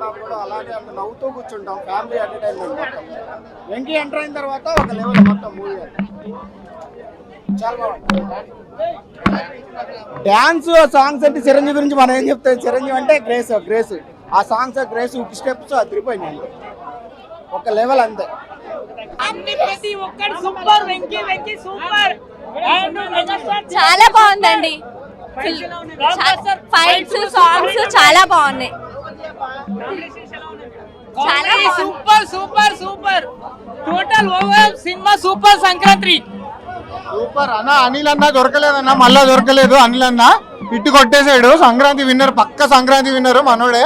Half కూడా అలాగే అంత నవ్వుతూ కూర్చుంటాం ఫ్యామిలీ ఎంటర్టైన్మెంట్ మొత్తం. వెంకీ ఎంటర్ అయిన తర్వాత ఒక లెవెల్ మొత్తం మూవీ చాలా బాగుంది. డ్యాన్స్ సాంగ్స్ అంటే చిరంజీవి గురించి మనం ఏం చెప్తాం? చిరంజీవి అంటే గ్రేస్ గ్రేస్ ఆ సాంగ్స్ గ్రేస్ స్టెప్స్ అదిరిపోయినాయి ఒక లెవెల్ అంతే. అన్ని ప్రతి ఒక్కటి super Venky Venky super and megastar చాలా బాగుందండి. ఫైట్స్ సాంగ్స్ చాలా బాగున్నాయి. చాలా. Super super super total over cinema super Sankranti super అన్న అనిల్ అన్న దొరకలేదన్న. మళ్ళా దొరకలేదు. అనిల్ అన్న ఇట్టు కొట్టేశాడు. సంక్రాంతి విన్నర్ పక్క సంక్రాంతి విన్నర్ మనోడే.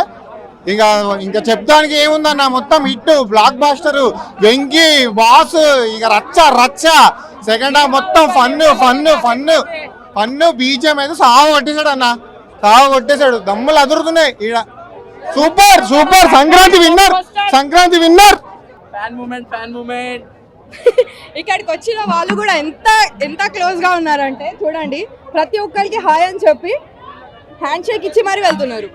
ఇక ఇంకా చెప్తానికి ఏముందన్న? మొత్తం hit. Blockbuster Venky boss ఇక రచ్చ రచ్చ. సెకండ్ హాఫ్ మొత్తం ఫన్ ఫన్ ఫన్ ఫన్ బీజం అయితే సాగు కొట్టేశాడు అన్న సాగు కొట్టేశాడు. దమ్ములు అదురుతున్నాయి. ఈడ. Super super. Sankranti winner Sankranti winner. Fan moment fan moment ఇక్కడికి వచ్చిన వాళ్ళు కూడా ఎంత ఎంత క్లోజ్గా ఉన్నారంటే చూడండి ప్రతి ఒక్కరికి హాయ్ అని చెప్పి హ్యాండ్ షేక్ ఇచ్చి మరీ వెళ్తున్నారు.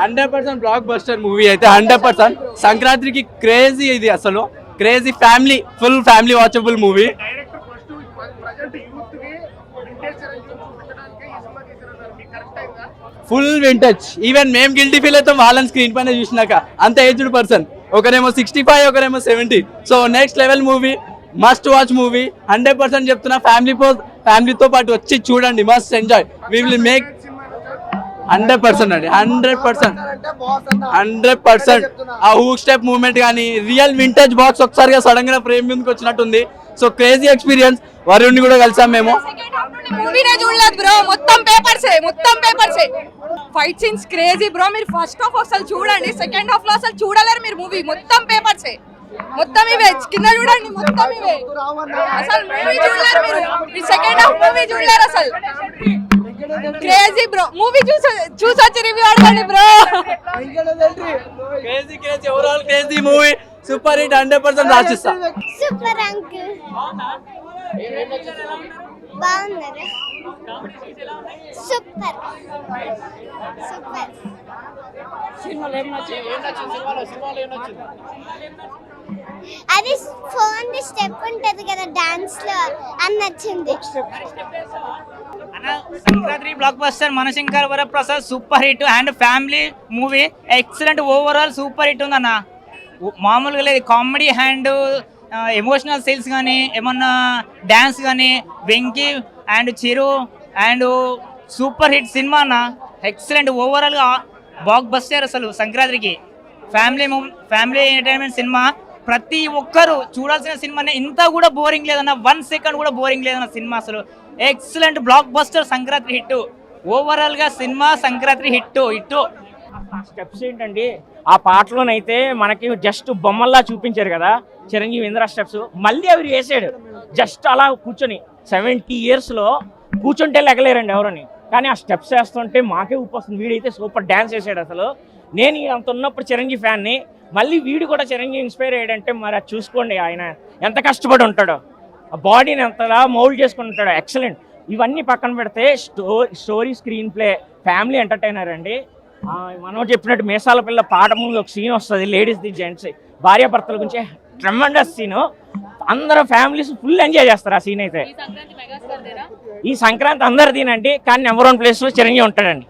Hundred percent blockbuster movie అయితే హండ్రెడ్ పర్సెంట్ సంక్రాంతికి క్రేజీ ఇది అసలు. Crazy family full family watchable movie full vintage even మేము గిల్టీ ఫీల్ అవుతాం వాళ్ళని స్క్రీన్ పైన చూసినాక. అంత ఏజ్డ్ పర్సన్ ఒకరేమో సిక్స్టీ ఫైవ్ ఒకరేమో seventy so next level movie must watch movie hundred percent చెప్తున్నా ఫ్యామిలీ ఫ్యామిలీతో పాటు వచ్చి చూడండి must enjoy we will make hundred percent అండి. హండ్రెడ్ పర్సెంట్ హండ్రెడ్ పర్సెంట్ ఆ హూక్ స్టెప్ మూవ్మెంట్ కానీ రియల్ వింటేజ్ బాక్స్ ఒకసారిగా సడన్గా ఫ్రేమ్ ముందుకు వచ్చినట్టుంది. సో క్రేజీ ఎక్స్పీరియన్స్ వరుణ్ని కూడా కలిసాం మేము. మూవీనే చూడలేదు బ్రో మొత్తం పేపర్స్ మొత్తం papers fight scenes crazy bro మీరు ఫస్ట్ హాఫ్ అసలు చూడండి సెకండ్ హాఫ్లో అసలు చూడలేరు మీరు మూవీ మొత్తం పేపర్స్ మొత్తం ఇవే. కింద చూడండి మొత్తం ఇవే. అసలు మూవీ చూడలేరు మీరు. సెకండ్ హాఫ్ మూవీ చూడలేరు అసలు. క్రేజీ బ్రో మూవీ చూసి చూసొచ్చి రివ్యూ అడగండి bro crazy crazy overall crazy movie super hit hundred percent రాసిస్తా. Super uncle బాగున్నారు. సూపర్. సూపర్. అది ఫోన్ స్టెప్ ఉంటది కదా డాన్స్లో అని నచ్చింది. అన్న Sankranti blockbuster Manashankar Varaprasad super hit and family movie. Excellent overall super hit ఉందన్న. మామూలుగా లేదు కామెడీ అండ్ ఎమోషనల్ సీన్స్ కానీ ఏమన్నా డ్యాన్స్ కానీ Venky and Chiru and super hit cinema అన్న ఎక్సలెంట్ ఓవరాల్గా బ్లాక్ బస్టర్ అసలు సంక్రాంతికి. ఫ్యామిలీ ఫ్యామిలీ ఎంటర్టైన్మెంట్ సినిమా ప్రతి ఒక్కరు చూడాల్సిన సినిమానే ఇంత కూడా బోరింగ్ లేదన్న వన్ సెకండ్ కూడా బోరింగ్ లేదన్న సినిమా అసలు. Excellent blockbuster Sankranti hit ఓవరాల్గా cinema Sankranti hit hit steps ఏంటండి? ఆ పాటలోనైతే మనకి జస్ట్ బొమ్మల్లా చూపించారు కదా. చిరంజీవి ఇంద్ర స్టెప్స్. మళ్ళీ అవి వేసాడు జస్ట్ అలా కూర్చొని. సెవెంటీ ఇయర్స్లో కూర్చుంటే లెగలేరండి ఎవరని. కానీ ఆ స్టెప్స్ వేస్తుంటే మాకే ఉప్పు వస్తుంది. వీడైతే సూపర్ డ్యాన్స్ వేసాడు అసలు. నేను అంత ఉన్నప్పుడు చిరంజీవి ఫ్యాన్ని. మళ్ళీ వీడు కూడా చిరంజీవి ఇన్స్పైర్ అయ్యాడంటే మరి అది చూసుకోండి. ఆయన ఎంత కష్టపడి ఉంటాడో. ఆ బాడీని ఎంతలా మౌల్డ్ చేసుకుని ఉంటాడో. ఎక్సలెంట్. ఇవన్నీ పక్కన పెడితే స్టో story screenplay family entertainer అండి. మనం చెప్పినట్టు మేసాల పిల్ల పాట ముందు ఒక సీన్ వస్తుంది. Ladies the gents. భార్యాభర్తల గురించి ట్రెమండస్ సీన్ అందరూ ఫ్యామిలీస్ ఫుల్ ఎంజాయ్ చేస్తారు ఆ సీన్ అయితే. ఈ సంక్రాంతి అందరిదీనండి కానీ నెంబర్ వన్ ప్లేస్లో చిరంజీవి ఉంటాడండి.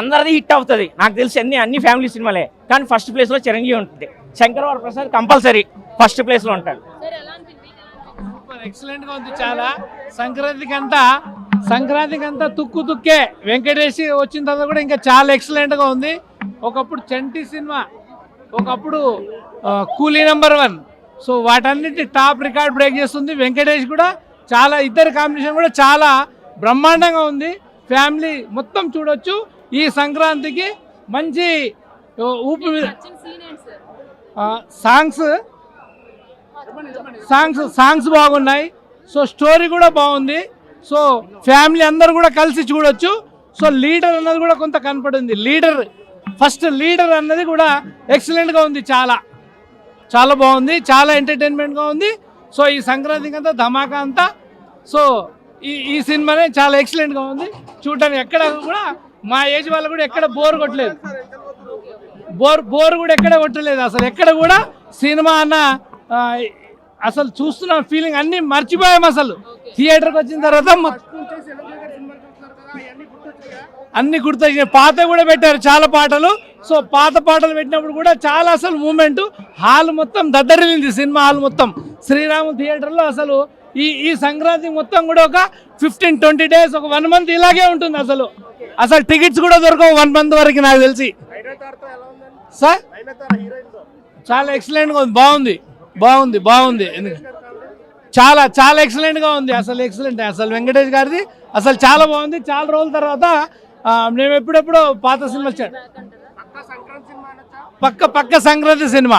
అందరిది హిట్ అవుతుంది. నాకు తెలిసి అన్ని అన్ని ఫ్యామిలీ సినిమాలే. కానీ ఫస్ట్ ప్లేస్లో చిరంజీవి ఉంటుంది. శంకరవర ప్రసాద్ కంపల్సరీ ఫస్ట్ ప్లేస్లో ఉంటాడు. ఎక్సలెంట్గా ఉంది చాలా. సంక్రాంతికి అంతా సంక్రాంతికి అంతా తుక్కు తుక్కే వెంకటేష్ వచ్చిన తర్వాత కూడా ఇంకా చాలా ఎక్సలెంట్గా ఉంది. ఒకప్పుడు చంటి సినిమా. ఒకప్పుడు కూలీ నెంబర్ వన్ సో వాటన్నిటి టాప్ రికార్డ్ బ్రేక్ చేస్తుంది. వెంకటేష్ కూడా చాలా ఇద్దరు కాంబినేషన్ కూడా చాలా బ్రహ్మాండంగా ఉంది. ఫ్యామిలీ మొత్తం చూడొచ్చు. ఈ సంక్రాంతికి మంచి ఊపి సాంగ్స్. సాంగ్స్ సాంగ్స్ బాగున్నాయి. సో స్టోరీ కూడా బాగుంది. సో ఫ్యామిలీ అందరూ కూడా కలిసి చూడొచ్చు. సో లీడర్ అన్నది కూడా కొంత కనపడింది. లీడర్ ఫస్ట్ లీడర్ అన్నది కూడా ఎక్సలెంట్గా ఉంది చాలా. చాలా బాగుంది చాలా ఎంటర్టైన్మెంట్గా ఉంది. సో ఈ సంక్రాంతికి అంతా ధమాకా అంతా. సో ఈ ఈ సినిమానే చాలా ఎక్సలెంట్గా ఉంది. చూడటానికి ఎక్కడ కూడా మా ఏజ్ వాళ్ళు కూడా ఎక్కడ బోర్ కొట్టలేదు. బోర్ బోర్ కూడా ఎక్కడ కొట్టలేదు అసలు. ఎక్కడ కూడా సినిమా అన్న అసలు చూస్తున్న ఫీలింగ్ అన్నీ మర్చిపోయాం అసలు. థియేటర్కి వచ్చిన తర్వాత అన్ని గుర్తొచ్చినాయి. పాత కూడా పెట్టారు చాలా పాటలు. సో పాత పాటలు పెట్టినప్పుడు కూడా చాలా అసలు మూమెంట్. హాల్ మొత్తం దద్దరిల్లింది సినిమా హాల్ మొత్తం. శ్రీరాము థియేటర్లో అసలు ఈ ఈ సంక్రాంతి మొత్తం కూడా ఒక ఫిఫ్టీన్ ట్వంటీ డేస్ ఒక వన్ మంత్ ఇలాగే ఉంటుంది అసలు. అసలు టికెట్స్ కూడా దొరకవు వన్ మంత్ వరకు నాకు తెలిసి. సార్? చాలా ఎక్సలెంట్గా ఉంది. బాగుంది. బాగుంది బాగుంది. ఎందుకు- చాలా చాలా ఎక్సలెంట్గా ఉంది. అసలు ఎక్సలెంట్. అసలు వెంకటేష్ గారిది అసలు చాలా బాగుంది. చాలా రోజుల తర్వాత మేము ఎప్పుడెప్పుడో పాత సినిమా చ- పక్క పక్క సంక్రాంతి సినిమా.